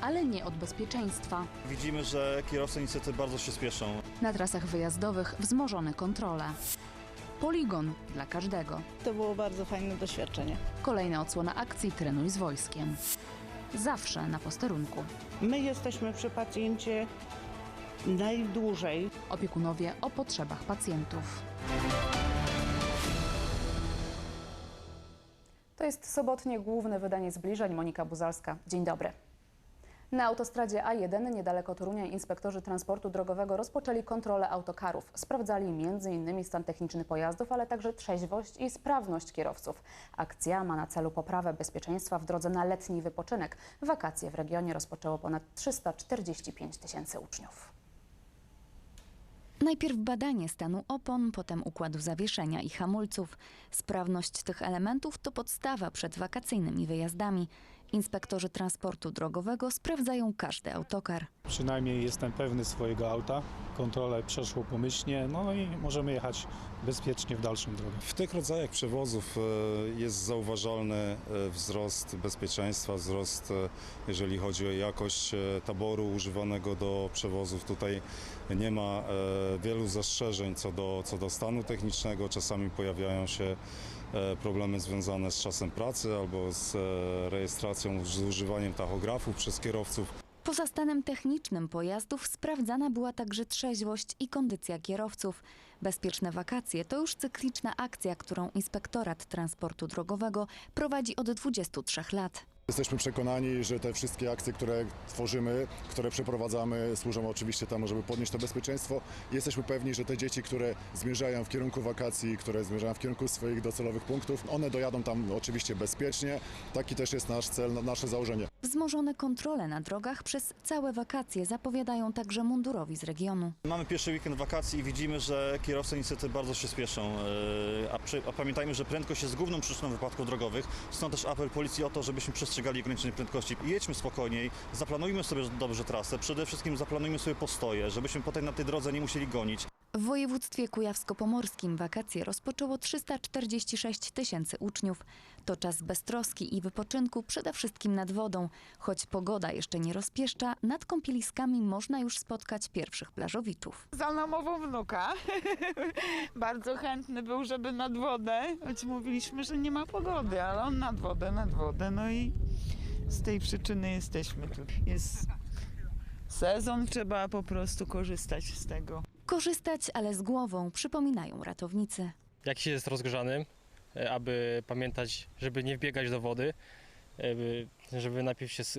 ale nie od bezpieczeństwa. Widzimy, że kierowcy niestety bardzo się spieszą. Na trasach wyjazdowych wzmożone kontrole. Poligon dla każdego. To było bardzo fajne doświadczenie. Kolejna odsłona akcji Trenuj z wojskiem. Zawsze na posterunku. My jesteśmy przy pacjencie najdłużej. Opiekunowie o potrzebach pacjentów. To jest sobotnie główne wydanie zbliżeń. Monika Buzalska. Dzień dobry. Na autostradzie A1 niedaleko Torunia inspektorzy transportu drogowego rozpoczęli kontrolę autokarów. Sprawdzali m.in. stan techniczny pojazdów, ale także trzeźwość i sprawność kierowców. Akcja ma na celu poprawę bezpieczeństwa w drodze na letni wypoczynek. Wakacje w regionie rozpoczęło ponad 345 tysięcy uczniów. Najpierw badanie stanu opon, potem układu zawieszenia i hamulców. Sprawność tych elementów to podstawa przed wakacyjnymi wyjazdami. Inspektorzy transportu drogowego sprawdzają każdy autokar. Przynajmniej jestem pewny swojego auta. Kontrolę przeszło pomyślnie, no i możemy jechać bezpiecznie w dalszą drogę. W tych rodzajach przewozów e, jest zauważalny e, wzrost bezpieczeństwa, wzrost, e, jeżeli chodzi o jakość taboru używanego do przewozów. Tutaj nie ma wielu zastrzeżeń co do, co do stanu technicznego. Czasami pojawiają się problemy związane z czasem pracy albo z e, rejestracją, z używaniem tachografów przez kierowców. Poza stanem technicznym pojazdów sprawdzana była także trzeźwość i kondycja kierowców. Bezpieczne wakacje to już cykliczna akcja, którą Inspektorat Transportu Drogowego prowadzi od 23 lat. Jesteśmy przekonani, że te wszystkie akcje, które tworzymy, które przeprowadzamy, służą oczywiście temu, żeby podnieść to bezpieczeństwo. Jesteśmy pewni, że te dzieci, które zmierzają w kierunku wakacji, które zmierzają w kierunku swoich docelowych punktów, one dojadą tam oczywiście bezpiecznie. Taki też jest nasz cel, nasze założenie. Wzmożone kontrole na drogach przez całe wakacje zapowiadają także mundurowi z regionu. Mamy pierwszy weekend wakacji i widzimy, że kierowcy niestety bardzo się spieszą. E, A, przy, a pamiętajmy, że prędkość jest główną przyczyną wypadków drogowych. Stąd też apel policji o to, żebyśmy przestrzegali ograniczeń prędkości. Jedźmy spokojniej, zaplanujmy sobie dobrze trasę, przede wszystkim zaplanujmy sobie postoje, żebyśmy potem na tej drodze nie musieli gonić. W województwie kujawsko-pomorskim wakacje rozpoczęło 346 tysięcy uczniów. To czas beztroski i wypoczynku przede wszystkim nad wodą. Choć pogoda jeszcze nie rozpieszcza, nad kąpieliskami można już spotkać pierwszych plażowiczów. Za namową wnuka. Bardzo chętny był, żeby nad wodę, choć mówiliśmy, że nie ma pogody, ale on nad wodę, nad wodę. No i z tej przyczyny jesteśmy tu. Jest sezon, trzeba po prostu korzystać z tego. Korzystać, ale z głową, przypominają ratownicy. jak się jest rozgrzanym, e, aby pamiętać, żeby nie wbiegać do wody, e, by- żeby najpierw się s-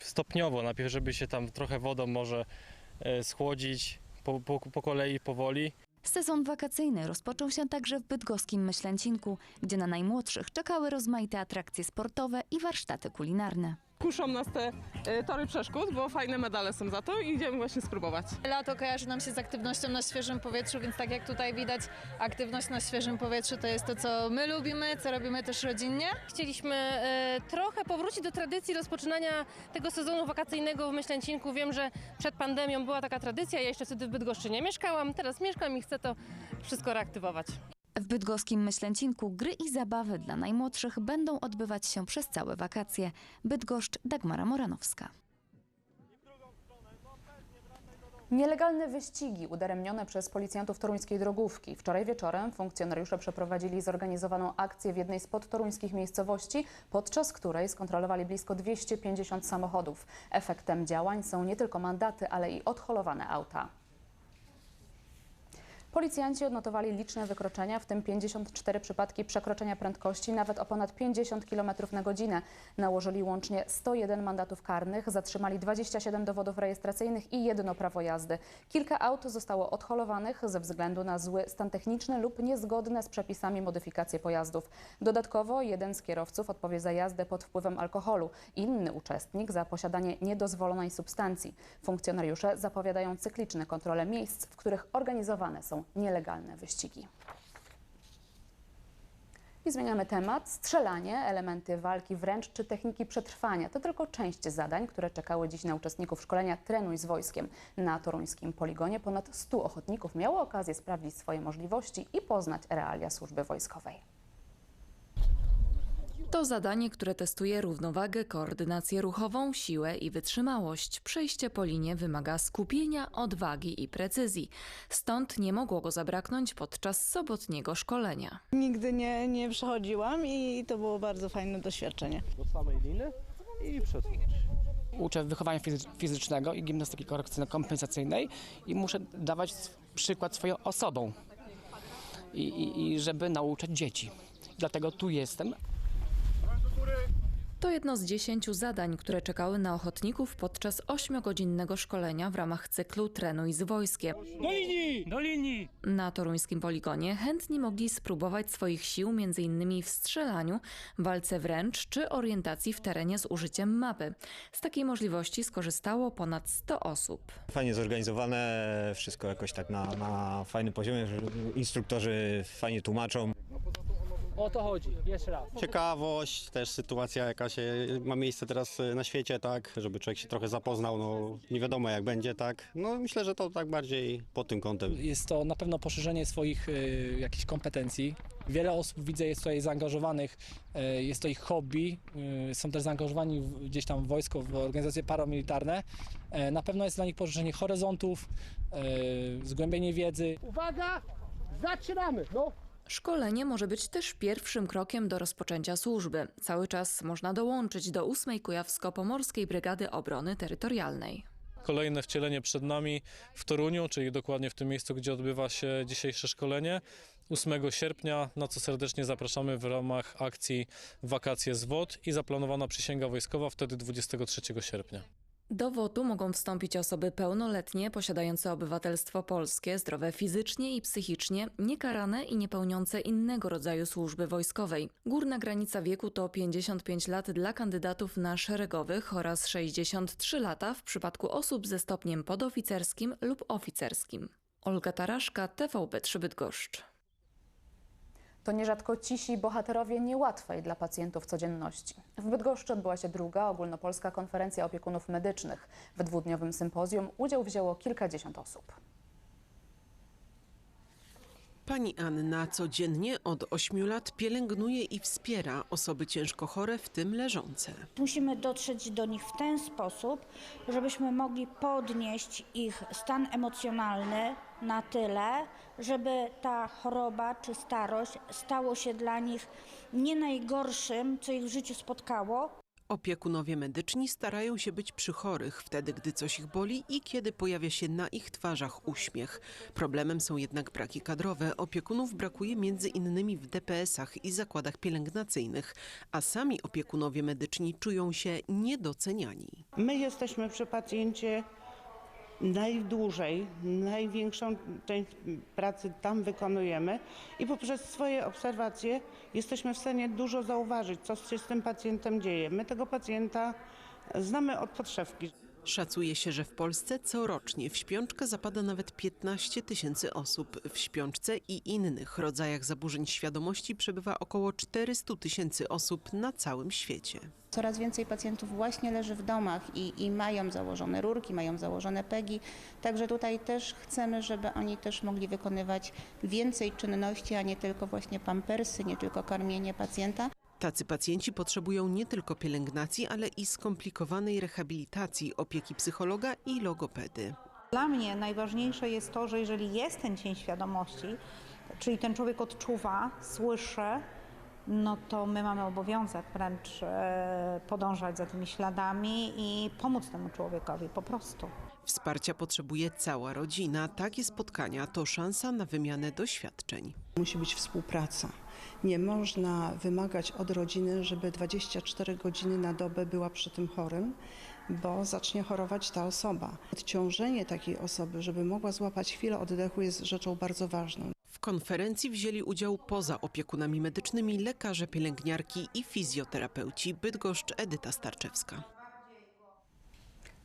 stopniowo, najpierw żeby się tam trochę wodą może e, schłodzić, po, po, po kolei, powoli, Sezon wakacyjny rozpoczął się także w bydgoskim Myślęcinku, gdzie na najmłodszych czekały rozmaite atrakcje sportowe i warsztaty kulinarne. Kuszą nas te e, tory przeszkód, bo fajne medale są za to i idziemy właśnie spróbować. Lato kojarzy nam się z aktywnością na świeżym powietrzu, więc tak jak tutaj widać, aktywność na świeżym powietrzu to jest to, co my lubimy, co robimy też rodzinnie. Chcieliśmy e, trochę powrócić do tradycji rozpoczynania tego sezonu wakacyjnego w Myślęcinku. Wiem, że przed pandemią była taka tradycja, ja jeszcze wtedy w Bydgoszczy nie mieszkałam, teraz mieszkam i chcę to wszystko reaktywować. W bydgoskim Myślęcinku gry i zabawy dla najmłodszych będą odbywać się przez całe wakacje. Bydgoszcz, Dagmara Moranowska. Nielegalne wyścigi udaremnione przez policjantów toruńskiej drogówki. Wczoraj wieczorem funkcjonariusze przeprowadzili zorganizowaną akcję w jednej z podtoruńskich miejscowości, podczas której skontrolowali blisko 250 samochodów. Efektem działań są nie tylko mandaty, ale i odholowane auta. Policjanci odnotowali liczne wykroczenia, w tym 54 przypadki przekroczenia prędkości, nawet o ponad 50 km na godzinę. Nałożyli łącznie 101 mandatów karnych, zatrzymali 27 dowodów rejestracyjnych i jedno prawo jazdy. Kilka aut zostało odholowanych ze względu na zły stan techniczny lub niezgodne z przepisami modyfikacje pojazdów. Dodatkowo jeden z kierowców odpowie za jazdę pod wpływem alkoholu, inny uczestnik za posiadanie niedozwolonej substancji. Funkcjonariusze zapowiadają cykliczne kontrole miejsc, w których organizowane są nielegalne wyścigi. I zmieniamy temat. Strzelanie, elementy walki wręcz czy techniki przetrwania to tylko część zadań, które czekały dziś na uczestników szkolenia Trenuj z wojskiem. Na toruńskim poligonie ponad 100 ochotników miało okazję sprawdzić swoje możliwości i poznać realia służby wojskowej. To zadanie, które testuje równowagę, koordynację ruchową, siłę i wytrzymałość. Przejście po linie wymaga skupienia, odwagi i precyzji. Stąd nie mogło go zabraknąć podczas sobotniego szkolenia. Nigdy nie, nie przechodziłam i to było bardzo fajne doświadczenie. do samej liny i przesunąć. Uczę wychowania fizy- fizycznego i gimnastyki korekcyjno-kompensacyjnej i muszę dawać przykład swoją osobą. I, i, I żeby nauczać dzieci. Dlatego tu jestem, To jedno z dziesięciu zadań, które czekały na ochotników podczas ośmiogodzinnego szkolenia w ramach cyklu Trenuj z wojskiem. Do linii! Do linii! Na toruńskim poligonie chętni mogli spróbować swoich sił m.in. w strzelaniu, walce wręcz czy orientacji w terenie z użyciem mapy. Z takiej możliwości skorzystało ponad 100 osób. Fajnie zorganizowane, wszystko jakoś tak na, na fajnym poziomie, instruktorzy fajnie tłumaczą. O to chodzi, jeszcze raz. Ciekawość, też sytuacja jaka się ma miejsce teraz na świecie, tak, żeby człowiek się trochę zapoznał, no nie wiadomo jak będzie, tak. No myślę, że to tak bardziej pod tym kątem. Jest to na pewno poszerzenie swoich y, jakichś kompetencji. Wiele osób widzę jest tutaj zaangażowanych, y, jest to ich hobby, y, są też zaangażowani w, gdzieś tam w wojsko, w organizacje paramilitarne. Y, na pewno jest dla nich poszerzenie horyzontów, y, zgłębienie wiedzy. Uwaga, zaczynamy! No. Szkolenie może być też pierwszym krokiem do rozpoczęcia służby. Cały czas można dołączyć do 8 Kujawsko-Pomorskiej Brygady Obrony Terytorialnej. Kolejne wcielenie przed nami w Toruniu, czyli dokładnie w tym miejscu, gdzie odbywa się dzisiejsze szkolenie. 8 sierpnia, na co serdecznie zapraszamy w ramach akcji Wakacje z WOD i zaplanowana przysięga wojskowa wtedy 23 sierpnia. Do WOT-u mogą wstąpić osoby pełnoletnie, posiadające obywatelstwo polskie, zdrowe fizycznie i psychicznie, niekarane i niepełniące innego rodzaju służby wojskowej. Górna granica wieku to 55 lat dla kandydatów na szeregowych oraz 63 lata w przypadku osób ze stopniem podoficerskim lub oficerskim. Olga Taraszka, TVP3 Bydgoszcz. To nierzadko cisi bohaterowie niełatwej dla pacjentów codzienności. W Bydgoszczy odbyła się druga ogólnopolska konferencja opiekunów medycznych. W dwudniowym sympozjum udział wzięło kilkadziesiąt osób. Pani Anna codziennie od 8 lat pielęgnuje i wspiera osoby ciężko chore, w tym leżące. Musimy dotrzeć do nich w ten sposób, żebyśmy mogli podnieść ich stan emocjonalny na tyle, żeby ta choroba czy starość stało się dla nich nie najgorszym, co ich w życiu spotkało, Opiekunowie medyczni starają się być przy chorych wtedy, gdy coś ich boli i kiedy pojawia się na ich twarzach uśmiech. Problemem są jednak braki kadrowe. Opiekunów brakuje między innymi w DPS-ach i zakładach pielęgnacyjnych, a sami opiekunowie medyczni czują się niedoceniani. My jesteśmy przy pacjencie najdłużej, największą część pracy tam wykonujemy i poprzez swoje obserwacje jesteśmy w stanie dużo zauważyć, co się z tym pacjentem dzieje. My tego pacjenta znamy od podszewki. Szacuje się, że w Polsce corocznie w śpiączkę zapada nawet 15 tysięcy osób. W śpiączce i innych rodzajach zaburzeń świadomości przebywa około 400 tysięcy osób na całym świecie. Coraz więcej pacjentów właśnie leży w domach i, i mają założone rurki, mają założone pegi. Także tutaj też chcemy, żeby oni też mogli wykonywać więcej czynności, a nie tylko właśnie pampersy, nie tylko karmienie pacjenta. Tacy pacjenci potrzebują nie tylko pielęgnacji, ale i skomplikowanej rehabilitacji, opieki psychologa i logopedy. Dla mnie najważniejsze jest to, że jeżeli jest ten cień świadomości, czyli ten człowiek odczuwa, słyszy, no to my mamy obowiązek wręcz e, podążać za tymi śladami i pomóc temu człowiekowi po prostu. Wsparcia potrzebuje cała rodzina. Takie spotkania to szansa na wymianę doświadczeń. Musi być współpraca. Nie można wymagać od rodziny, żeby 24 godziny na dobę była przy tym chorym, bo zacznie chorować ta osoba. Odciążenie takiej osoby, żeby mogła złapać chwilę oddechu jest rzeczą bardzo ważną. W konferencji wzięli udział poza opiekunami medycznymi lekarze, pielęgniarki i fizjoterapeuci. Bydgoszcz Edyta Starczewska.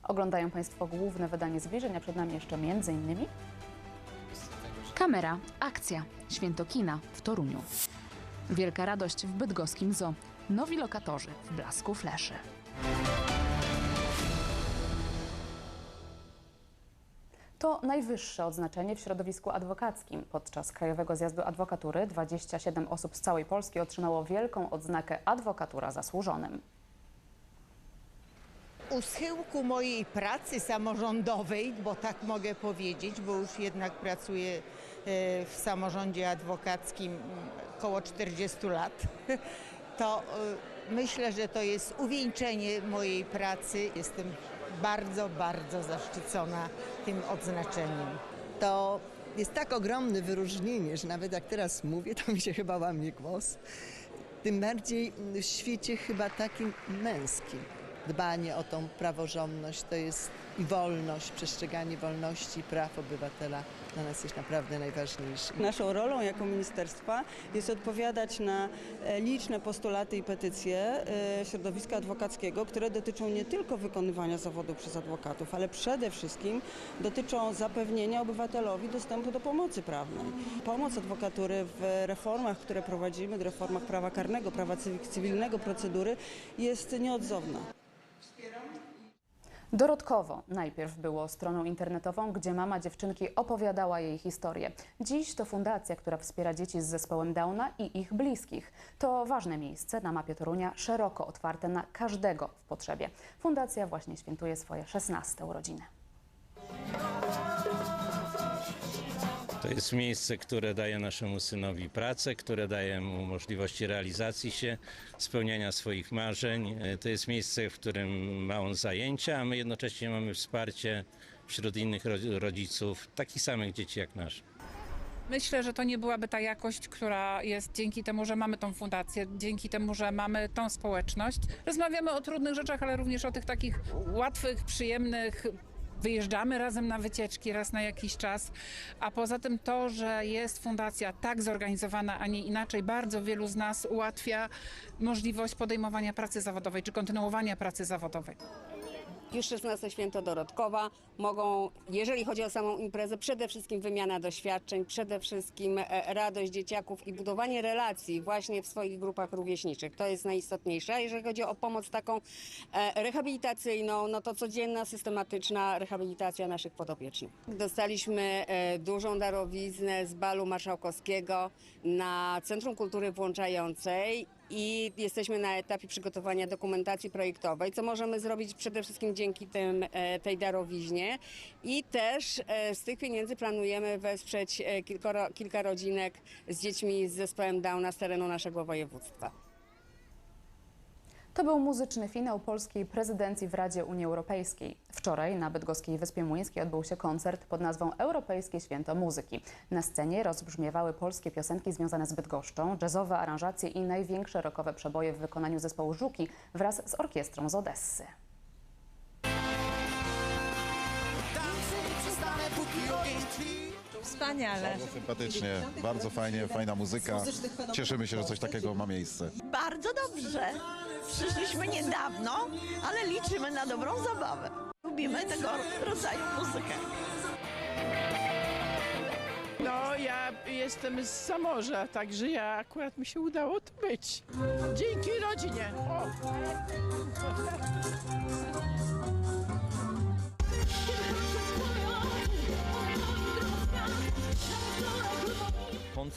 Oglądają Państwo główne wydanie zbliżenia. Przed nami jeszcze między innymi Kamera, akcja, święto kina w Toruniu. Wielka radość w bydgoskim zoo. Nowi lokatorzy w blasku fleszy. To najwyższe odznaczenie w środowisku adwokackim. Podczas Krajowego Zjazdu Adwokatury 27 osób z całej Polski otrzymało wielką odznakę Adwokatura Zasłużonym. U schyłku mojej pracy samorządowej, bo tak mogę powiedzieć, bo już jednak pracuję e, w samorządzie adwokackim około 40 lat, to e, myślę, że to jest uwieńczenie mojej pracy. Jestem bardzo, bardzo zaszczycona tym odznaczeniem. To jest tak ogromne wyróżnienie, że nawet jak teraz mówię, to mi się chyba łamie głos. Tym bardziej w świecie chyba takim męskim. Dbanie o tą praworządność to jest i wolność, przestrzeganie wolności i praw obywatela dla nas jest naprawdę najważniejsze. Naszą rolą jako ministerstwa jest odpowiadać na e, liczne postulaty i petycje e, środowiska adwokackiego, które dotyczą nie tylko wykonywania zawodu przez adwokatów, ale przede wszystkim dotyczą zapewnienia obywatelowi dostępu do pomocy prawnej. Pomoc adwokatury w reformach, które prowadzimy, w reformach prawa karnego, prawa cywi- cywilnego, procedury jest nieodzowna. Dorodkowo najpierw było stroną internetową, gdzie mama dziewczynki opowiadała jej historię. Dziś to fundacja, która wspiera dzieci z zespołem Downa i ich bliskich. To ważne miejsce na mapie Torunia, szeroko otwarte na każdego w potrzebie. Fundacja właśnie świętuje swoje 16 urodziny. To jest miejsce, które daje naszemu synowi pracę, które daje mu możliwości realizacji się, spełniania swoich marzeń. E, To jest miejsce, w którym ma on zajęcia, a my jednocześnie mamy wsparcie wśród innych ro- rodziców, takich samych dzieci jak nasz. Myślę, że to nie byłaby ta jakość, która jest dzięki temu, że mamy tą fundację, dzięki temu, że mamy tą społeczność. Rozmawiamy o trudnych rzeczach, ale również o tych takich łatwych, przyjemnych. Wyjeżdżamy razem na wycieczki raz na jakiś czas, a poza tym to, że jest fundacja tak zorganizowana, a nie inaczej, bardzo wielu z nas ułatwia możliwość podejmowania pracy zawodowej czy kontynuowania pracy zawodowej. Już 16 święto Dorodkowa mogą, jeżeli chodzi o samą imprezę, przede wszystkim wymiana doświadczeń, przede wszystkim e, radość dzieciaków i budowanie relacji właśnie w swoich grupach rówieśniczych. To jest najistotniejsze. A jeżeli chodzi o pomoc taką e, rehabilitacyjną, no to codzienna, systematyczna rehabilitacja naszych podopiecznych. Dostaliśmy e, dużą darowiznę z balu marszałkowskiego na Centrum Kultury Włączającej i jesteśmy na etapie przygotowania dokumentacji projektowej, co możemy zrobić przede wszystkim dzięki tym, e, tej darowiźnie i też e, z tych pieniędzy planujemy wesprzeć e, kilka rodzinek z dziećmi z zespołem Downa z terenu naszego województwa. To był muzyczny finał polskiej prezydencji w Radzie Unii Europejskiej. Wczoraj na bydgoskiej Wyspie Młyńskiej odbył się koncert pod nazwą Europejskie Święto Muzyki. Na scenie rozbrzmiewały polskie piosenki związane z Bydgoszczą, jazzowe aranżacje i największe rockowe przeboje w wykonaniu zespołu Żuki wraz z orkiestrą z Odessy. Wspaniale. Bardzo sympatycznie, bardzo fajnie, fajna muzyka. Cieszymy się, że coś takiego ma miejsce. Bardzo dobrze. Przyszliśmy niedawno, ale liczymy na dobrą zabawę. Lubimy tego rodzaju muzykę. No, ja jestem z Zamorza, także ja akurat mi się udało tu być. Dzięki rodzinie. O.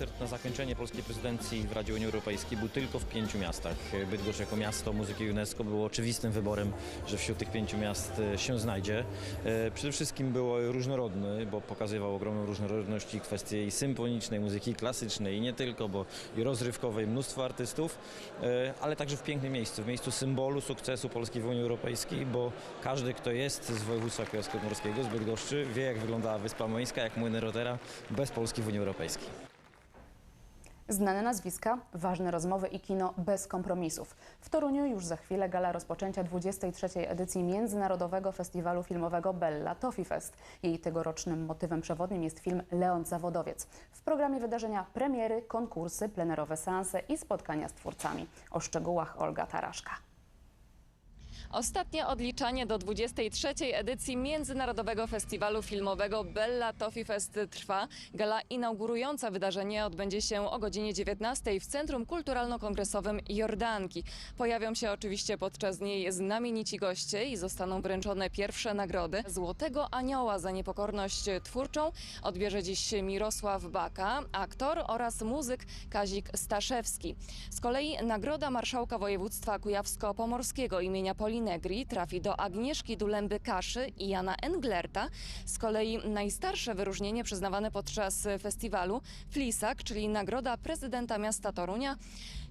Koncert na zakończenie polskiej prezydencji w Radzie Unii Europejskiej był tylko w pięciu miastach. Bydgoszcz jako miasto muzyki UNESCO było oczywistym wyborem, że wśród tych pięciu miast e, się znajdzie. E, Przede wszystkim było różnorodny, bo pokazywał ogromną różnorodność i kwestie i symfonicznej, muzyki klasycznej i nie tylko, bo i rozrywkowej, mnóstwo artystów, e, ale także w pięknym miejscu, w miejscu symbolu sukcesu Polski w Unii Europejskiej, bo każdy, kto jest z województwa kujawsko-pomorskiego, z Bydgoszczy, wie jak wyglądała Wyspa Młyńska, jak młyny Rotera bez Polski w Unii Europejskiej. Znane nazwiska, ważne rozmowy i kino bez kompromisów. W Toruniu już za chwilę gala rozpoczęcia 23. edycji Międzynarodowego Festiwalu Filmowego Bella Toffee Fest. Jej tegorocznym motywem przewodnim jest film Leon Zawodowiec. W programie wydarzenia premiery, konkursy, plenerowe seanse i spotkania z twórcami. O szczegółach Olga Taraszka. Ostatnie odliczanie do 23. edycji Międzynarodowego Festiwalu Filmowego Bella Toffee Fest trwa. Gala inaugurująca wydarzenie odbędzie się o godzinie 19 w Centrum Kulturalno-Kongresowym Jordanki. Pojawią się oczywiście podczas niej znamienici goście i zostaną wręczone pierwsze nagrody. Złotego Anioła za niepokorność twórczą odbierze dziś Mirosław Baka, aktor oraz muzyk Kazik Staszewski. Z kolei nagroda Marszałka Województwa Kujawsko-Pomorskiego imienia Polinegri trafi do Agnieszki Dulęby-Kaszy i Jana Englerta. Z kolei najstarsze wyróżnienie przyznawane podczas festiwalu Flisak, czyli nagroda prezydenta miasta Torunia,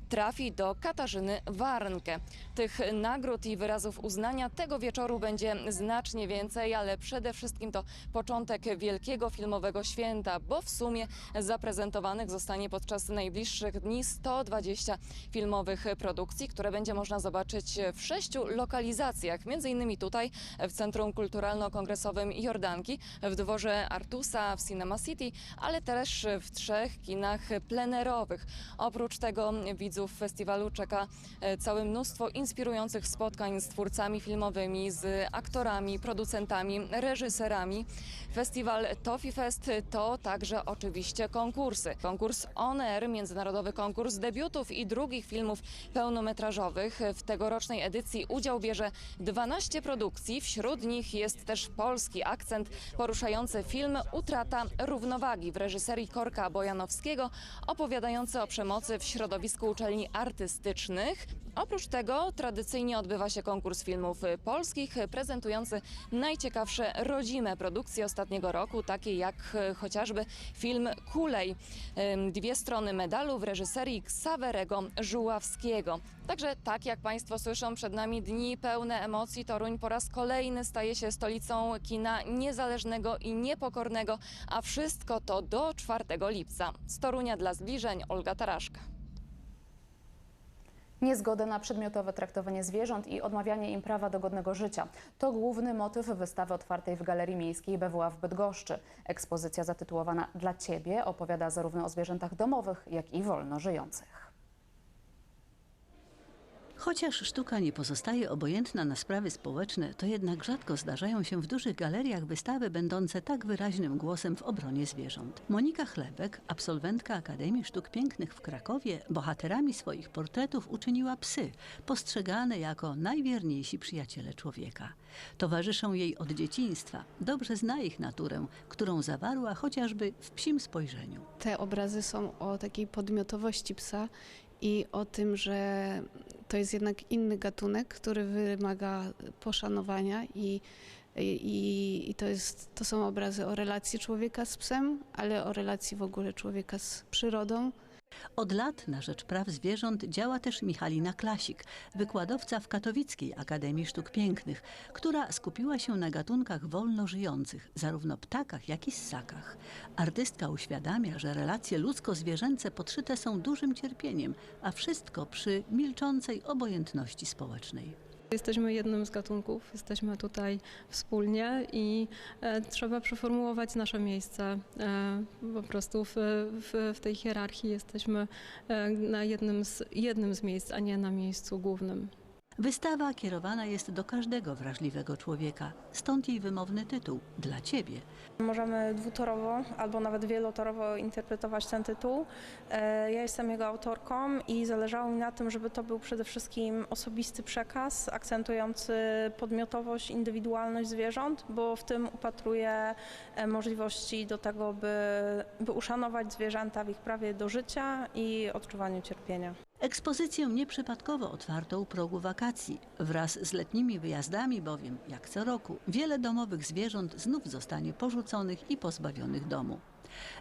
trafi do Katarzyny Warnke. Tych nagród i wyrazów uznania tego wieczoru będzie znacznie więcej, ale przede wszystkim to początek wielkiego filmowego święta, bo w sumie zaprezentowanych zostanie podczas najbliższych dni 120 filmowych produkcji, które będzie można zobaczyć w sześciu lokalizacjach, między innymi tutaj w Centrum Kulturalno-Kongresowym Jordanki, w dworze Artusa, w Cinema City, ale też w trzech kinach plenerowych. Oprócz tego widzów festiwalu czeka e, całe mnóstwo inspirujących spotkań z twórcami filmowymi, z aktorami, producentami, reżyserami. Festiwal Toffee Fest to także oczywiście konkursy. Konkurs On Air, międzynarodowy konkurs debiutów i drugich filmów pełnometrażowych. W tegorocznej edycji udział bierze 12 produkcji. Wśród nich jest też polski akcent poruszający film Utrata równowagi w reżyserii Korka Bojanowskiego, opowiadający o przemocy w środowisku uczelni artystycznych. Oprócz tego tradycyjnie odbywa się konkurs filmów polskich prezentujący najciekawsze rodzime produkcje ostatniego roku, takie jak e, chociażby film Kulej. Dwie strony medalu w reżyserii Ksawerego Żuławskiego. Także tak jak Państwo słyszą, przed nami dni pełne emocji. Toruń po raz kolejny staje się stolicą kina niezależnego i niepokornego, a wszystko to do 4 lipca. Z Torunia dla zbliżeń Olga Taraszka. Niezgodę na przedmiotowe traktowanie zwierząt i odmawianie im prawa do godnego życia. To główny motyw wystawy otwartej w Galerii Miejskiej BWA w Bydgoszczy. Ekspozycja zatytułowana Dla Ciebie opowiada zarówno o zwierzętach domowych, jak i wolno żyjących. Chociaż sztuka nie pozostaje obojętna na sprawy społeczne, to jednak rzadko zdarzają się w dużych galeriach wystawy będące tak wyraźnym głosem w obronie zwierząt. Monika Chlebek, absolwentka Akademii Sztuk Pięknych w Krakowie, bohaterami swoich portretów uczyniła psy, postrzegane jako najwierniejsi przyjaciele człowieka. Towarzyszą jej od dzieciństwa, dobrze zna ich naturę, którą zawarła chociażby w psim spojrzeniu. Te obrazy są o takiej podmiotowości psa i o tym, że to jest jednak inny gatunek, który wymaga poszanowania i, i, i to, jest, to są obrazy o relacji człowieka z psem, ale o relacji w ogóle człowieka z przyrodą. Od lat na rzecz praw zwierząt działa też Michalina Klasik, wykładowca w Katowickiej Akademii Sztuk Pięknych, która skupiła się na gatunkach wolno żyjących, zarówno ptakach, jak i ssakach. Artystka uświadamia, że relacje ludzko-zwierzęce podszyte są dużym cierpieniem, a wszystko przy milczącej obojętności społecznej. Jesteśmy jednym z gatunków, jesteśmy tutaj wspólnie i e, trzeba przeformułować nasze miejsce. E, po prostu w, w, w tej hierarchii jesteśmy e, na jednym z, jednym z miejsc, a nie na miejscu głównym. Wystawa kierowana jest do każdego wrażliwego człowieka, stąd jej wymowny tytuł Dla Ciebie. Możemy dwutorowo albo nawet wielotorowo interpretować ten tytuł. E, Ja jestem jego autorką i zależało mi na tym, żeby to był przede wszystkim osobisty przekaz, akcentujący podmiotowość, indywidualność zwierząt, bo w tym upatruję e, możliwości do tego, by, by uszanować zwierzęta w ich prawie do życia i odczuwaniu cierpienia. Ekspozycję nieprzypadkowo otwarto u progu wakacji. Wraz z letnimi wyjazdami bowiem, jak co roku, wiele domowych zwierząt znów zostanie porzuconych i pozbawionych domu.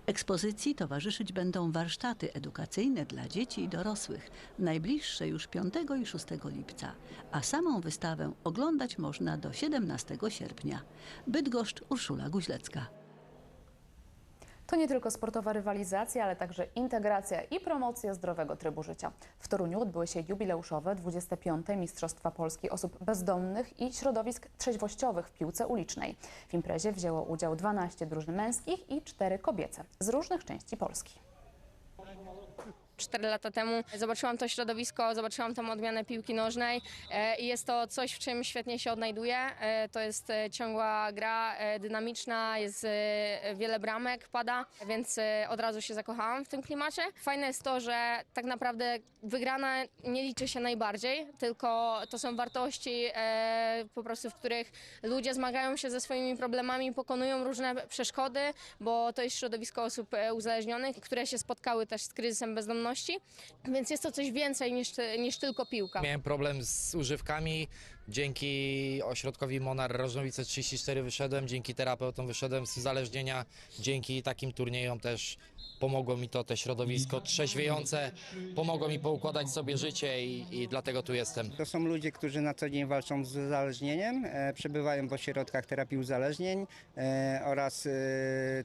Ekspozycji towarzyszyć będą warsztaty edukacyjne dla dzieci i dorosłych, najbliższe już 5 i 6 lipca, a samą wystawę oglądać można do 17 sierpnia. Bydgoszcz, Urszula Guźlecka. To nie tylko sportowa rywalizacja, ale także integracja i promocja zdrowego trybu życia. W Toruniu odbyły się jubileuszowe 25. Mistrzostwa Polski Osób Bezdomnych i Środowisk Trzeźwościowych w piłce ulicznej. W imprezie wzięło udział 12 drużyn męskich i 4 kobiece z różnych części Polski. 4 lata temu. Zobaczyłam to środowisko, zobaczyłam tam odmianę piłki nożnej e, i jest to coś, w czym świetnie się odnajduję. E, To jest e, ciągła gra, dynamiczna, jest wiele bramek pada, więc od razu się zakochałam w tym klimacie. Fajne jest to, że tak naprawdę wygrana nie liczy się najbardziej, tylko to są wartości po prostu, w których ludzie zmagają się ze swoimi problemami, pokonują różne przeszkody, bo to jest środowisko osób uzależnionych, które się spotkały też z kryzysem bezdomności, więc jest to coś więcej niż, niż tylko piłka. Miałem problem z używkami. Dzięki ośrodkowi Monar Rożnowice 34 wyszedłem, dzięki terapeutom wyszedłem z uzależnienia, dzięki takim turniejom też pomogło mi to te środowisko trzeźwiejące, pomogło mi poukładać sobie życie i, i dlatego tu jestem. To są ludzie, którzy na co dzień walczą z uzależnieniem, e, przebywają w ośrodkach terapii uzależnień e, oraz e,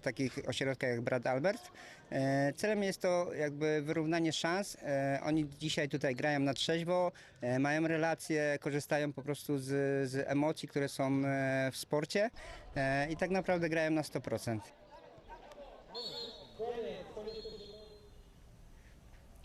takich ośrodkach jak Brat Albert. E, celem jest to jakby wyrównanie szans. E, oni dzisiaj tutaj grają na trzeźwo, e, mają relacje, korzystają po prostu z, z emocji, które są e, w sporcie e, i tak naprawdę grają na 100%.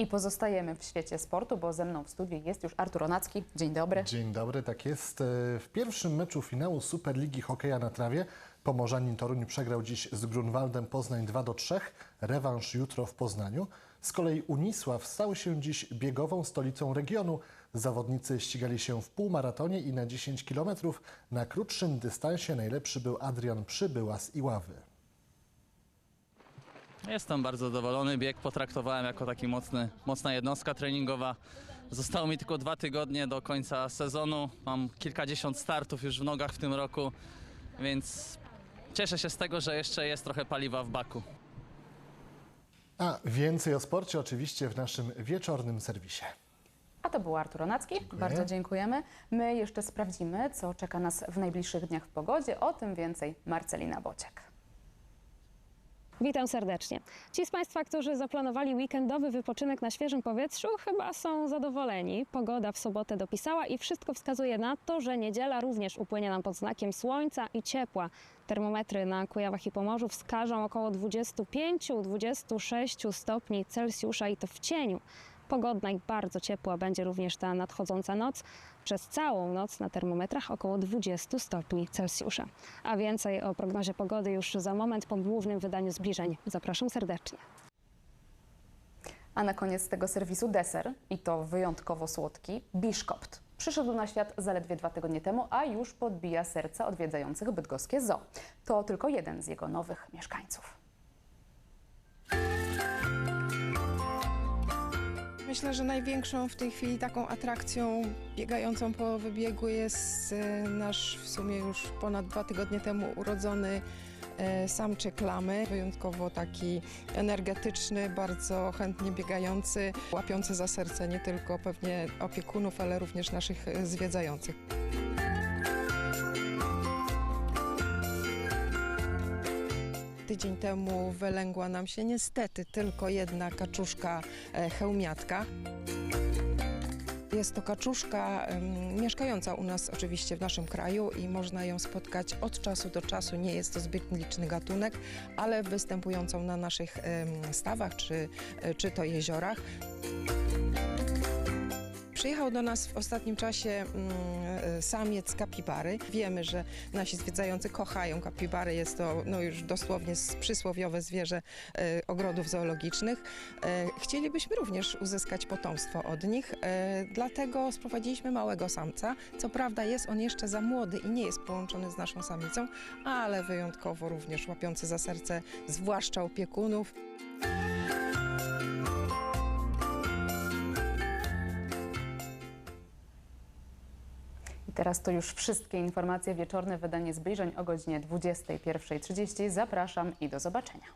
I pozostajemy w świecie sportu, bo ze mną w studiu jest już Artur Onacki. Dzień dobry. Dzień dobry, tak jest. E, W pierwszym meczu finału Superligi Hokeja na trawie Pomorzanin Toruń przegrał dziś z Grunwaldem Poznań 2 do 3. Rewanż jutro w Poznaniu. Z kolei Unisław stał się dziś biegową stolicą regionu. Zawodnicy ścigali się w półmaratonie i na 10 km. Na krótszym dystansie najlepszy był Adrian Przybyła z Iławy. Jestem bardzo zadowolony. Bieg potraktowałem jako taki mocny, mocna jednostka treningowa. Zostało mi tylko dwa tygodnie do końca sezonu. Mam kilkadziesiąt startów już w nogach w tym roku, więc cieszę się z tego, że jeszcze jest trochę paliwa w baku. A więcej o sporcie oczywiście w naszym wieczornym serwisie. A to był Artur Onacki. Bardzo dziękujemy. My jeszcze sprawdzimy, co czeka nas w najbliższych dniach w pogodzie. O tym więcej Marcelina Bociek. Witam serdecznie. Ci z Państwa, którzy zaplanowali weekendowy wypoczynek na świeżym powietrzu, chyba są zadowoleni. Pogoda w sobotę dopisała i wszystko wskazuje na to, że niedziela również upłynie nam pod znakiem słońca i ciepła. Termometry na Kujawach i Pomorzu wskażą około 25-26 stopni Celsjusza i to w cieniu. Pogodna i bardzo ciepła będzie również ta nadchodząca noc. Przez całą noc na termometrach około 20 stopni Celsjusza. A więcej o prognozie pogody już za moment po głównym wydaniu zbliżeń. Zapraszam serdecznie. A na koniec tego serwisu deser, i to wyjątkowo słodki, biszkopt. Przyszedł na świat zaledwie dwa tygodnie temu, a już podbija serca odwiedzających bydgoskie zoo. To tylko jeden z jego nowych mieszkańców. Myślę, że największą w tej chwili taką atrakcją biegającą po wybiegu jest e, nasz w sumie już ponad dwa tygodnie temu urodzony e, samczyk lamy, wyjątkowo taki energetyczny, bardzo chętnie biegający, łapiący za serce nie tylko pewnie opiekunów, ale również naszych e, zwiedzających. Tydzień temu wylęgła nam się niestety tylko jedna kaczuszka e, hełmiatka. Jest to kaczuszka em, mieszkająca u nas oczywiście w naszym kraju i można ją spotkać od czasu do czasu. Nie jest to zbyt liczny gatunek, ale występującą na naszych em, stawach czy, e, czy to jeziorach. Przyjechał do nas w ostatnim czasie mm, e, samiec kapibary. Wiemy, że nasi zwiedzający kochają kapibary. Jest to no, już dosłownie przysłowiowe zwierzę e, ogrodów zoologicznych. E, chcielibyśmy również uzyskać potomstwo od nich, e, dlatego sprowadziliśmy małego samca. Co prawda jest on jeszcze za młody i nie jest połączony z naszą samicą, ale wyjątkowo również łapiący za serce, zwłaszcza opiekunów. Teraz to już wszystkie informacje. Wieczorne wydanie zbliżeń o godzinie 21.30. Zapraszam i do zobaczenia.